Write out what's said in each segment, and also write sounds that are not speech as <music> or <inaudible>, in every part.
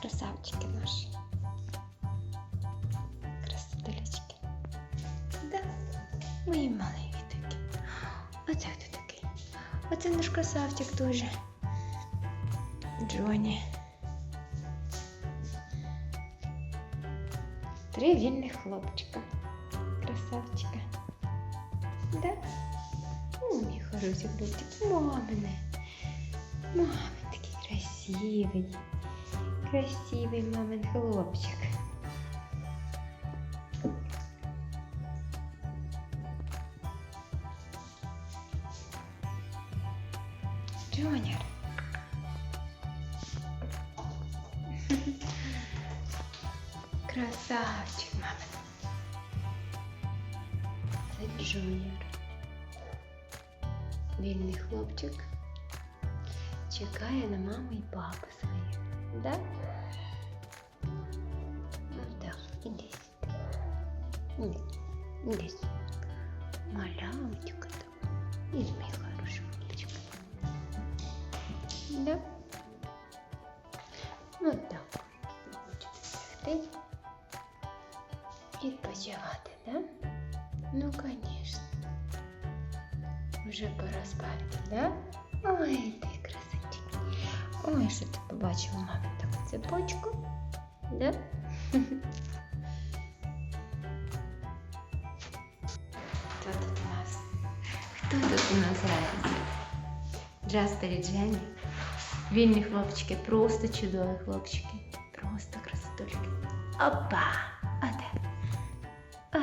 Красавчики наші. Красотулечки. Да, мої маленькі такі. Оце хто такий. Оце наш красавчик дуже. Джоні. Три вільних хлопчика. Красавчика. Да? О, мій хороший хлопчик. Мамине. Мамин такий красивий. Красивий мамин хлопчик. Джоняр. <laughs> Красавчик, мамин. Це Джоняр. Вільний хлопчик чекає на маму і папу своїх. Да? Ну так, іди сюди. Іди, іди сюди. Малявочка там. Іди, мій хороший мальчик. Да? Ну так. Ти відпочивати, да? Ну, конечно. Уже пора спати, да? Ой, ти красотик. Ой, що ти побачила, мамі, таку цепочку? Да? <laughs> Хто тут у нас? Хто тут у нас грається? Джаспер і Дженні. Вільні хлопчики, просто чудові хлопчики. Просто красотульки. Опа! Де? А?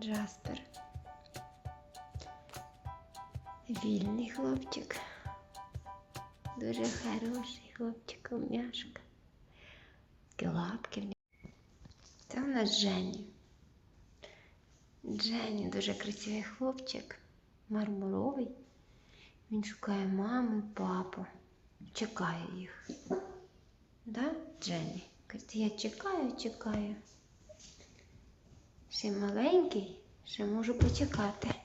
Джаспер. Вільний хлопчик. Дуже хороший хлопчик, умняшка. Такі лапки. Це у нас Дженні. Дженні дуже красивий хлопчик, мармуровий. Він шукає маму папу. Чекає їх. Да, Дженні? Каже, я чекаю, чекаю. Ще маленький, ще можу почекати.